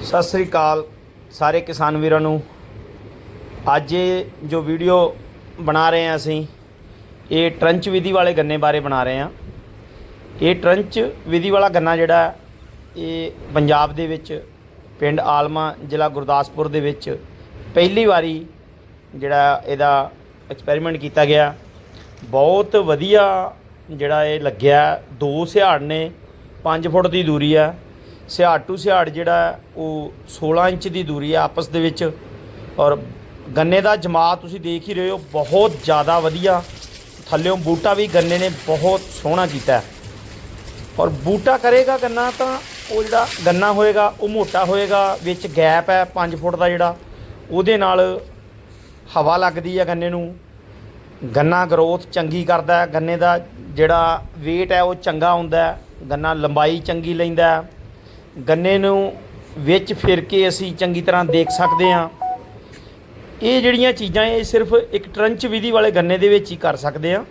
ਸਤਿ ਸ੍ਰੀ ਅਕਾਲ ਸਾਰੇ ਕਿਸਾਨ ਵੀਰਾਂ ਨੂੰ। ਅੱਜ ਇਹ ਜੋ ਵੀਡੀਓ ਬਣਾ ਰਹੇ ਹਾਂ ਅਸੀਂ, ਇਹ ਟਰੰਚ ਵਿਧੀ ਵਾਲੇ ਗੰਨੇ ਬਾਰੇ ਬਣਾ ਰਹੇ ਹਾਂ। ਇਹ ਟਰੰਚ ਵਿਧੀ ਵਾਲਾ ਗੰਨਾ ਜਿਹੜਾ, ਇਹ ਪੰਜਾਬ ਦੇ ਵਿੱਚ, ਪਿੰਡ ਆਲਮਾ, ਜ਼ਿਲ੍ਹਾ ਗੁਰਦਾਸਪੁਰ ਦੇ ਵਿੱਚ ਪਹਿਲੀ ਵਾਰੀ ਜਿਹੜਾ ਇਹਦਾ ਐਕਸਪੈਰੀਮੈਂਟ ਕੀਤਾ ਗਿਆ। ਬਹੁਤ ਵਧੀਆ ਜਿਹੜਾ ਇਹ ਲੱਗਿਆ, ਦੋ ਸਿਹਾੜ ਨੇ 5 ਫੁੱਟ ਦੀ ਦੂਰੀ ਆ। ਸਿਹਾੜ ਟੂ ਸਿਹਾੜ ਜਿਹੜਾ ਉਹ 16 ਇੰਚ ਦੀ ਦੂਰੀ ਹੈ ਆਪਸ ਦੇ ਵਿੱਚ। ਔਰ ਗੰਨੇ ਦਾ ਜਮਾ ਤੁਸੀਂ ਦੇਖ ਹੀ ਰਹੇ ਹੋ, ਬਹੁਤ ਜ਼ਿਆਦਾ ਵਧੀਆ। ਥੱਲਿਓਂ ਬੂਟਾ ਵੀ ਗੰਨੇ ਨੇ ਬਹੁਤ ਸੋਹਣਾ ਕੀਤਾ ਔਰ ਬੂਟਾ ਕਰੇਗਾ ਗੰਨਾ ਤਾਂ ਉਹ ਜਿਹੜਾ ਗੰਨਾ ਹੋਏਗਾ, ਉਹ ਮੋਟਾ ਹੋਏਗਾ, ਵਿੱਚ ਗੈਪ ਹੈ 5 ਫੁੱਟ ਦਾ ਜਿਹੜਾ, ਉਹਦੇ ਨਾਲ ਹਵਾ ਲੱਗਦੀ ਹੈ ਗੰਨੇ ਨੂੰ। ਗੰਨਾ ਗਰੋਥ ਚੰਗੀ ਕਰਦਾ ਹੈ, ਗੰਨੇ ਦਾ ਜਿਹੜਾ weight ਹੈ ਉਹ ਚੰਗਾ ਹੁੰਦਾ ਹੈ, ਗੰਨਾ ਲੰਬਾਈ ਚੰਗੀ ਲੈਂਦਾ ਹੈ। ਗੰਨੇ ਨੂੰ ਵਿੱਚ ਫਿਰ ਕੇ ਅਸੀਂ ਚੰਗੀ ਤਰ੍ਹਾਂ ਦੇਖ ਸਕਦੇ ਹਾਂ। ਇਹ ਜਿਹੜੀਆਂ ਚੀਜ਼ਾਂ ਇਹ ਸਿਰਫ ਇੱਕ ਟਰੰਚ ਵਿਧੀ ਵਾਲੇ ਗੰਨੇ ਦੇ ਵਿੱਚ ਹੀ ਕਰ ਸਕਦੇ ਹਾਂ।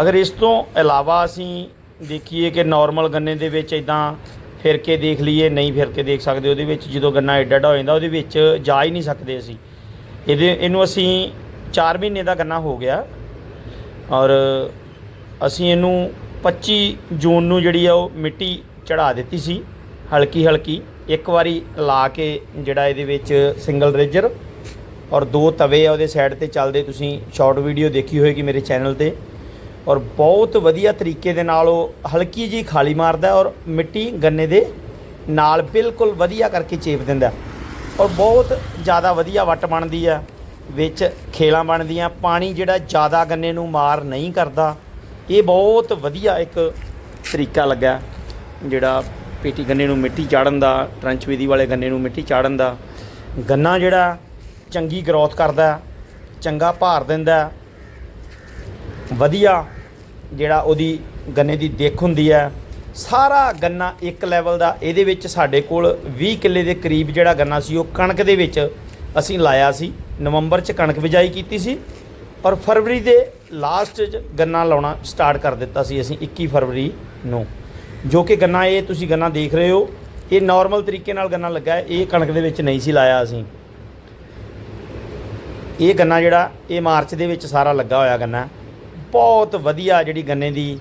ਅਗਰ ਇਸ ਤੋਂ ਇਲਾਵਾ ਅਸੀਂ ਦੇਖੀਏ ਕਿ ਨਾਰਮਲ ਗੰਨੇ ਦੇ ਵਿੱਚ ਇਦਾਂ ਫਿਰ ਕੇ ਦੇਖ ਲਈਏ, ਨਹੀਂ ਫਿਰ ਕੇ ਦੇਖ ਸਕਦੇ, ਉਹਦੇ ਵਿੱਚ ਜਦੋਂ ਗੰਨਾ ਐਡਾ ਐਡਾ ਹੋ ਜਾਂਦਾ, ਉਹਦੇ ਵਿੱਚ ਜਾ ਹੀ ਨਹੀਂ ਸਕਦੇ ਅਸੀਂ। ਇਹਦੇ, ਇਹਨੂੰ ਅਸੀਂ 4 ਮਹੀਨੇ ਦਾ ਗੰਨਾ ਹੋ ਗਿਆ। ਔਰ ਅਸੀਂ ਇਹਨੂੰ 25 ਜੂਨ ਨੂੰ ਜਿਹੜੀ ਆ ਉਹ ਮਿੱਟੀ ਚੜਾ ਦਿੱਤੀ ਸੀ। ਹਲਕੀ ਹਲਕੀ ਇੱਕ ਵਾਰੀ ਲਾ ਕੇ ਜਿਹੜਾ ਇਹਦੇ ਵਿੱਚ ਸਿੰਗਲ ਰੇਜਰ ਔਰ ਦੋ ਤਵੇ ਆ ਉਹਦੇ ਸਾਈਡ ਤੇ ਚੱਲਦੇ ਤੁਸੀਂ ਸ਼ਾਰਟ ਵੀਡੀਓ ਦੇਖੀ ਹੋਏਗੀ ਮੇਰੇ ਚੈਨਲ ਤੇ। ਔਰ ਬਹੁਤ ਵਧੀਆ ਤਰੀਕੇ ਦੇ ਨਾਲ ਉਹ ਹਲਕੀ ਜੀ ਖਾਲੀ ਮਾਰਦਾ ਔਰ ਮਿੱਟੀ ਗੰਨੇ ਦੇ ਨਾਲ ਬਿਲਕੁਲ ਵਧੀਆ ਕਰਕੇ ਚੇਪ ਦਿੰਦਾ। ਔਰ ਬਹੁਤ ਜ਼ਿਆਦਾ ਵਧੀਆ ਵੱਟ ਬਣਦੀ ਆ, ਵਿੱਚ ਖੇਲਾਂ ਬਣਦੀਆਂ, ਪਾਣੀ ਜਿਹੜਾ ਜ਼ਿਆਦਾ ਗੰਨੇ ਨੂੰ ਮਾਰ ਨਹੀਂ ਕਰਦਾ। ਇਹ ਬਹੁਤ ਵਧੀਆ ਇੱਕ ਤਰੀਕਾ ਲੱਗਾ ਜਿਹੜਾ ਪੇਟੀ ਗੰਨੇ ਨੂੰ ਮਿੱਟੀ ਚਾੜਨ ਦਾ, ਟਰੰਚ ਵਿਧੀ ਵਾਲੇ ਗੰਨੇ ਨੂੰ ਮਿੱਟੀ ਚਾੜਨ ਦਾ। ਗੰਨਾ ਜਿਹੜਾ ਚੰਗੀ ਗਰੋਥ ਕਰਦਾ, ਚੰਗਾ ਭਾਰ ਦਿੰਦਾ, ਵਧੀਆ ਜਿਹੜਾ ਉਹਦੀ ਗੰਨੇ ਦੀ ਦਿੱਖ ਹੁੰਦੀ ਹੈ। ਸਾਰਾ ਗੰਨਾ ਇੱਕ ਲੈਵਲ ਦਾ, ਇਹਦੇ ਵਿੱਚ ਸਾਡੇ ਕੋਲ 20 ਕਿੱਲੇ ਦੇ ਕਰੀਬ ਜਿਹੜਾ ਗੰਨਾ ਸੀ, ਉਹ ਕਣਕ ਦੇ ਵਿੱਚ ਅਸੀਂ ਲਾਇਆ ਸੀ। ਨਵੰਬਰ 'ਚ ਕਣਕ ਬਿਜਾਈ ਕੀਤੀ ਸੀ ਔਰ ਫਰਵਰੀ ਦੇ ਲਾਸਟ 'ਚ ਗੰਨਾ ਲਾਉਣਾ ਸਟਾਰਟ ਕਰ ਦਿੱਤਾ ਸੀ ਅਸੀਂ 21 ਫਰਵਰੀ ਨੂੰ। ਜੋ ਕਿ ਗੰਨਾ ਇਹ ਤੁਸੀਂ ਗੰਨਾ ਦੇਖ ਰਹੇ ਹੋ, ਇਹ ਨਾਰਮਲ ਤਰੀਕੇ ਨਾਲ ਗੰਨਾ ਲੱਗਾ ਹੈ, ਇਹ ਕਣਕ ਦੇ ਵਿੱਚ ਨਹੀਂ ਸੀ ਲਾਇਆ ਅਸੀਂ। ਇਹ ਗੰਨਾ ਜਿਹੜਾ, ਇਹ ਮਾਰਚ ਦੇ ਵਿੱਚ ਸਾਰਾ ਲੱਗਾ ਹੋਇਆ ਗੰਨਾ ਬਹੁਤ ਵਧੀਆ ਜਿਹੜੀ ਗੰਨੇ ਦੀ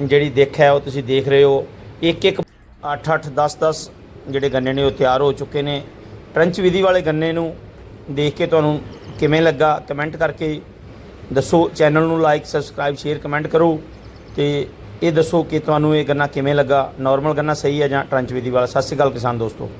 ਜਿਹੜੀ ਦਿੱਖ ਹੈ, ਉਹ ਤੁਸੀਂ ਦੇਖ ਰਹੇ ਹੋ। ਇੱਕ ਇੱਕ 8 8 10 10 ਜਿਹੜੇ ਗੰਨੇ ਨੇ, ਉਹ ਤਿਆਰ ਹੋ ਚੁੱਕੇ ਨੇ। ਟਰੰਚ ਵਿਧੀ ਵਾਲੇ ਗੰਨੇ ਨੂੰ ਦੇਖ ਕੇ ਤੁਹਾਨੂੰ ਕਿਵੇਂ ਲੱਗਾ ਕਮੈਂਟ ਕਰਕੇ ਦੱਸੋ। ਚੈਨਲ ਨੂੰ ਲਾਈਕ ਸਬਸਕ੍ਰਾਈਬ ਸ਼ੇਅਰ ਕਮੈਂਟ ਕਰੋ। ਤੇ ਇਹ ਦੱਸੋ ਕਿ ਤੁਹਾਨੂੰ ਇਹ ਗੰਨਾ ਕਿਵੇਂ ਲੱਗਾ? ਨਾਰਮਲ ਗੰਨਾ ਸਹੀ ਹੈ ਜਾਂ ਟਰੰਚ ਵਿਧੀ ਵਾਲਾ? ਸਤਿ ਸ਼੍ਰੀ ਅਕਾਲ ਕਿਸਾਨ ਦੋਸਤੋ।